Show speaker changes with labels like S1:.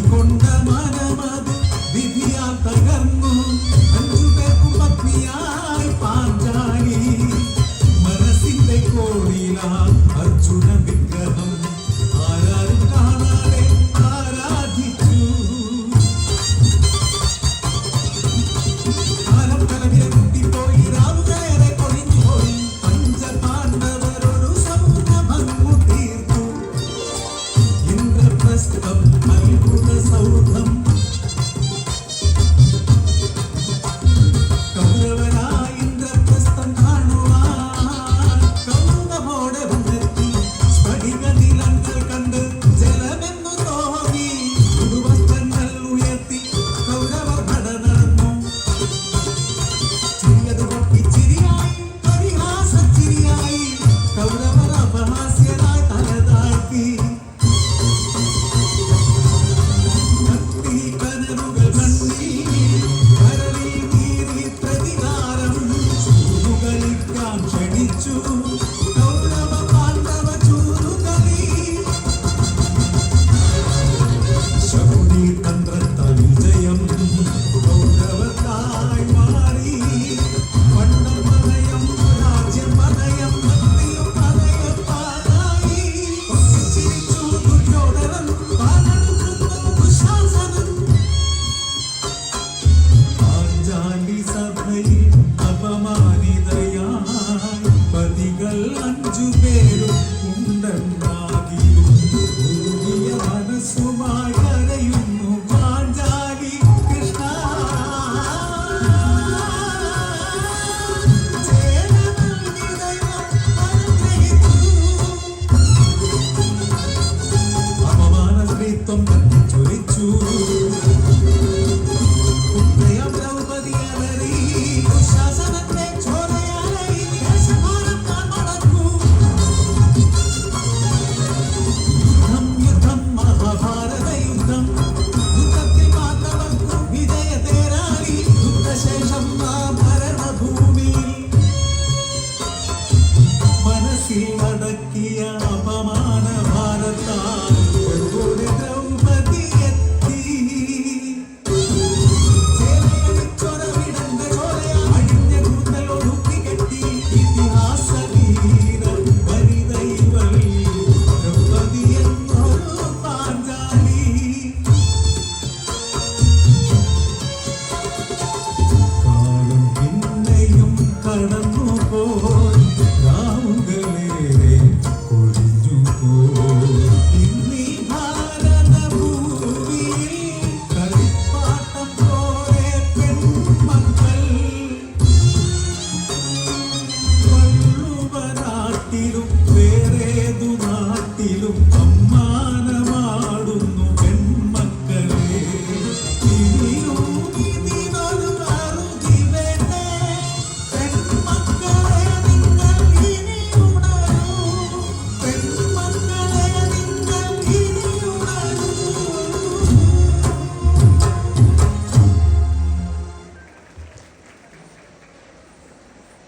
S1: കൊണ്ട മനമത് വിധിയാൽ തകർന്നു. അഞ്ചു പേർക്കും പത്നിയായി പാഞ്ചാലി. മനസ്സിന്റെ കോടിയിലാൽ അർജുന വിഗ്രഹം. ആരാരും Master of my people. ക്ഷണിച്ചു.